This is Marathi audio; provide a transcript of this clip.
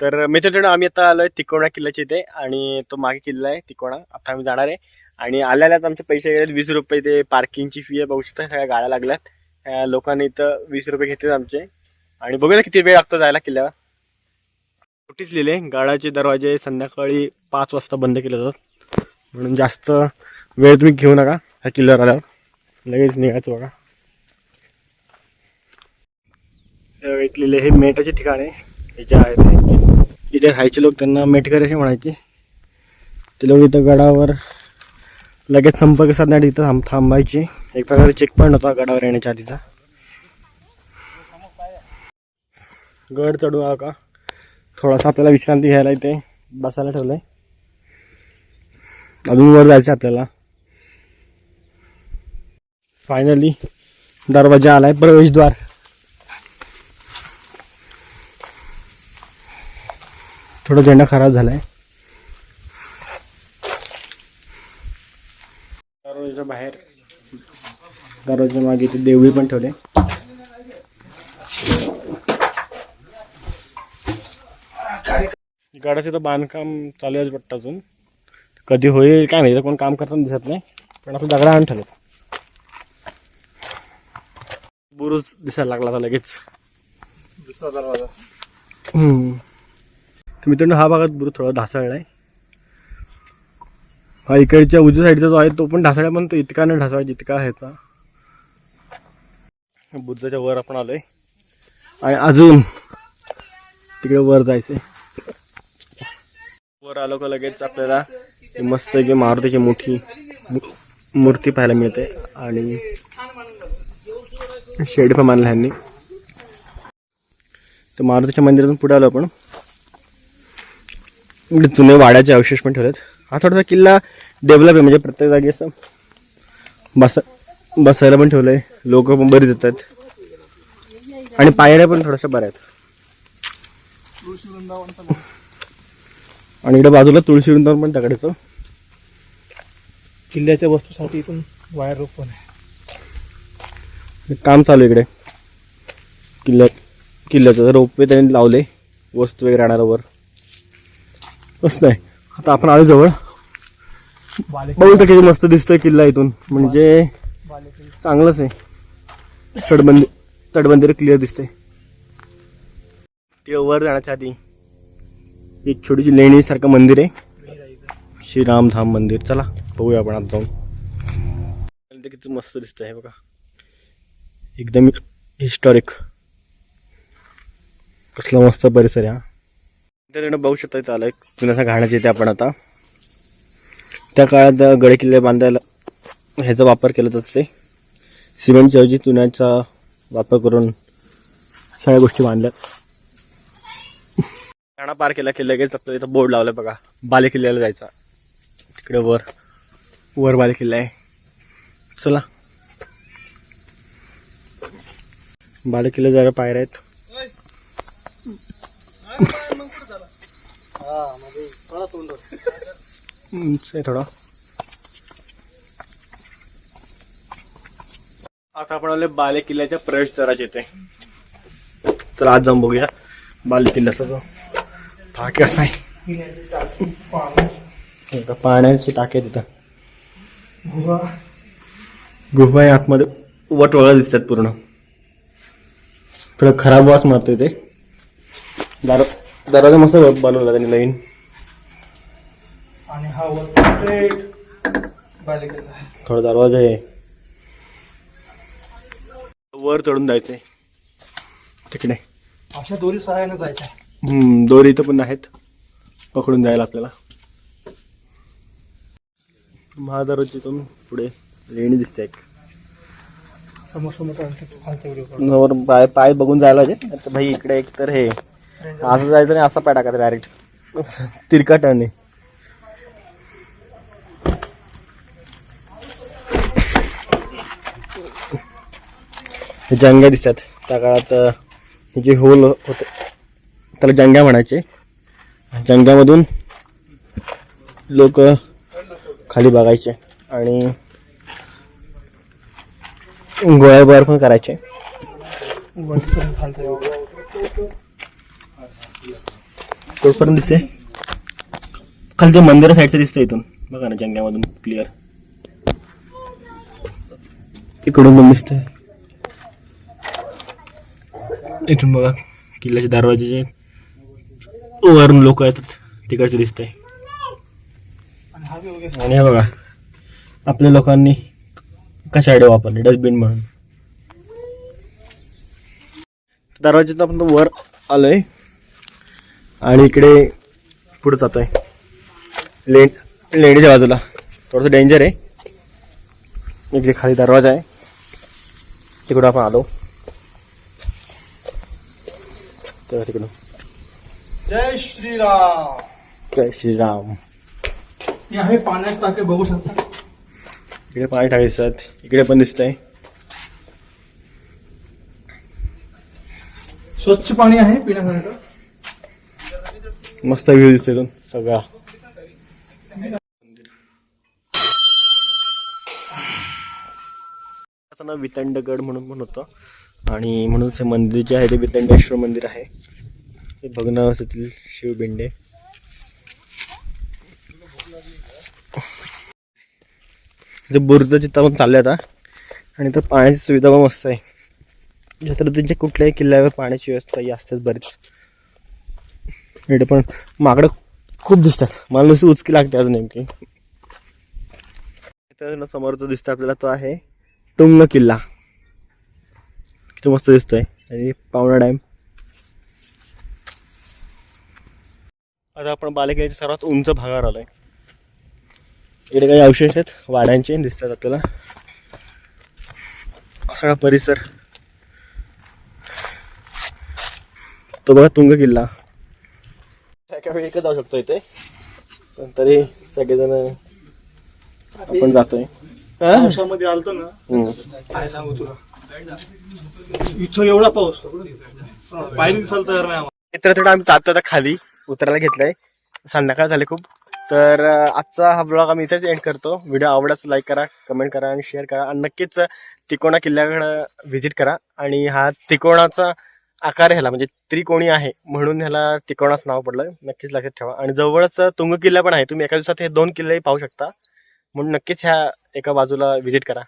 तर मित्रांनो आम्ही आता आलोय तिकोणा किल्ल्याच्या इथे आणि तो मागे किल्ला आहे तिकोणा. आता आम्ही जाणार आहे. आणि आल्यालाच आमचे पैसे गेलेत वीस रुपये ते पार्किंगची फी आहे. बघू शकता सगळ्या गाड्या लागल्यात. लोकांनी इथं वीस रुपये घेतलेत आमचे. आणि बघूया किती वेळ लागतो जायला किल्ल्यावर. नोटीस लिहिले गाडाचे दरवाजे संध्याकाळी पाच वाजता बंद केले जातात. म्हणून जास्त वेळ तुम्ही घेऊ नका ह्या किल्ल्यावर आल्यावर. लगेच निघायचं बघा. एक लिहिले हे मेटाचे ठिकाण आहे. हे आहेत इथे राहायचे लोक त्यांना मेटकर असे म्हणायचे. ते लोक इथं गडावर लगेच संपर्क साधण्यासाठी इथं थांब थांबायचे. एक प्रकारे चेकपॉईंट होता गडावर येण्याच्या आधीचा. गड चढू हा का? थोडासा आपल्याला विश्रांती घ्यायला इथे बसायला ठेवलंय. अजून वर जायचं आपल्याला. फायनली दरवाजा आलाय प्रवेशद्वार. थोडा झेंडा खराब झालाय. दरवाजा बाहेर दरवाजा मागे इथे देवळी पण ठेवले. गडाचं इथं बांधकाम चालू आहे वाटतं अजून. कधी होईल काय माहिती कोण काम करताना दिसत नाही पण आपण दगडा आणून ठेवलं बुरुज दिसायला लागला आता लगेच. दुसरा दरवाजा. हम्म. तर मित्रांनो हा भागात बुरुज थोडा ढासळला आहे हा इकडच्या उजव्या साईडचा जो आहे तो पण ढासळला पण तो इतका नाही ढासळा जितका ह्याचा. बुद्धाच्या वर आपण आलोय. आणि अजून तिकडे वर जायचंय. वर आलो का लगेच आपल्याला मस्त की मारुतीची मोठी मूर्ती पाहायला मिळते. आणि शेड पण मानला ह्यांनी. तर मारुतीच्या मंदिरातून पुढे आलो आपण. इकडे जुने वाड्याचे अवशेष पण ठेवलेत. हा थोडासा किल्ला डेव्हलप आहे म्हणजे प्रत्येक जागी असं बस बसायला पण ठेवलंय. लोक पण बरीच येतात. आणि पायऱ्या पण थोड्याशा बऱ्या आहेत. आणि इकडे बाजूला तुळशी वृंदावन पण दगडाचं किल्ल्याच्या वस्तूसाठी इथून वायर रोप पण आहे काम चालू आहे इकडे. किल्ल्या किल्ल्याचं रोपवे त्यांनी लावले वस्तू वगैरे आणायला वर. मस्त आहे आता आपण आलो जवळ. बघू तर किती मस्त दिसतोय किल्ला इथून. म्हणजे चांगलंच आहे. तटबंदी तटबंदी क्लिअर दिसते ते वर जाण्याच्या आधी एक छोटीशी लेणी सारखं मंदिर आहे. श्रीरामधाम श्रीराम धाम मंदिर. चला बघूया आपण आता जाऊन. ते किती मस्त दिसतंय हे बघा. एकदम हिस्टॉरिक कसला मस्त परिसर आहे हा. तर बघू शकता इथं आलं एक जुन्यासा घाण्याचे इथे आपण आता. त्या काळात गडे किल्ले बांधायला ह्याचा वापर केला जात असे. सिमेंटच्या ऐवजी चुन्याचा वापर करून सगळ्या गोष्टी बांधल्यात. ठाणा पार केला की लगेच आपल्याला इथं बोर्ड लावला बघा. बाले किल्ल्याला जायचा. तिकडे वर वर बाले किल्ला आहे. चला. बाले किल्ले जायला पायऱ्या आहेत हा म्हणजे थोडा तोंड उंच आहे थोडा. आता आपण आले बाले किल्ल्याच्या प्रवेशद्वाराचे येते तर आज जाऊन बघूया बाले किल्ल्याचा जो भाग कसा आहे. पाण्याची टाकी तिथं. गुहा. गुफा आहे आतमध्ये. वट वगळा दिसतात पूर्ण. थोडं खराब वास मारतोय ते. दार दरवाजा मस्त बनवला त्यांनी नवीन. आणि हा वर straight बाले किल्ला आहे थोडा दरवाजा आहे. वर चढून जायचंय. तिकडे. अशा दोरी सहाय्याने जायचं आहे हम्म, दोरी इथं पण आहेत पकडून जायला आपल्याला. महादरवाजीतून पुढे लेणी दिसते एक. समोर समोर चालतं तू खालच्या व्हिडिओ काढ. वर पाय पाय बघून जायला पाहिजे. आता भाई इकडे एक तर हे. असं जायचं नाही असा पाय टाकायचा डायरेक्ट तिरका टर्न जंग्या दिसतात. त्या काळात जे होल होते त्याला जंग्या म्हणायचे. जंग्यामधून लोक खाली बघायचे आणि गोळ्याबार पण करायचे. वरती कुठपर्यंत दिसते. खाली ते मंदिरा साईडचं दिसतं इथून. बघा ना जंग्यामधून क्लिअर इकडून पण दिसतंय. इथून बघा. किल्ल्याच्या दरवाजेचे वरून लोक येतात. तिकडचे दिसत आहे आणि हे बघा. आपल्या लोकांनी कशा वापरले डस्टबिन म्हणून. दरवाज्यात आपण वर आलोय. आणि इकडे पुढे जातोय. लेंड लेंडीच्या बाजूला. थोडंसं डेंजर आहे. इकडे खाली दरवाजा आहे. तिकडं आपण आलो. तर तिकडून. जय श्रीराम. जय श्रीराम. हे आहे पाण्यात टाके बघू शकता. इकडे पाणी टाकायचं. इकडे पण दिसतंय. स्वच्छ पाणी आहे पिण्यासारखं. मस्त व्ह्यू इथून सगळा. वितंडगड म्हणून पण होतं. आणि म्हणून हे मंदिर जे आहे ते वितंडेश्वर मंदिर आहे. ते भग्नावस्थेतील शिवबिंडे ते बुर्ज पण आपण चालले आता. आणि तर पाण्याची सुविधा पण मस्त आहे. छत्रपतींच्या कुठल्याही किल्ल्यावर पाण्याची व्यवस्था ही असतेच बरीच. इकडे पण माकडं खूप दिसतात. मला नुसती उचकी लागते आज नेमकी. समोरचा दिसतो आपल्याला तो आहे टुंग किल्ला किती मस्त दिसतोय. आणि पावणा डॅम आता आपण बालेकिल्ल्याच्या सर्वात उंच भागावर आलोय. इकडे काही अवशेष आहेत वाड्यांचे दिसतात आपल्याला. सगळा परिसर. तो बघा तुंग किल्ला. एका वेळी एकच जाऊ शकतो इथे. पण तरी सगळेजण आपण जातोय. हा? आलतो ना. काय सांगू तुला? इथं एवढा पाऊस. पायरी दिसायला तयार नाही मित्र थोडं आम्ही जातो आता खाली. उतरायला घेतलंय. संध्याकाळ झाले खूप. तर आजचा हा ब्लॉग आम्ही इथेच एंड करतो. व्हिडिओ आवडल्यास लाईक करा कमेंट करा आणि शेअर करा. आणि नक्कीच तिकोणा किल्ल्याकडं व्हिजिट करा. आणि हा तिकोणाचा आकार ह्याला म्हणजे त्रिकोणी आहे म्हणून ह्याला तिकोणाच नाव पडलं नक्कीच लक्षात ठेवा. आणि जवळच तुंग किल्ला पण आहे. तुम्ही एका दिवसात हे दोन किल्लेही पाहू शकता. म्हणून नक्कीच ह्या एका बाजूला व्हिजिट करा.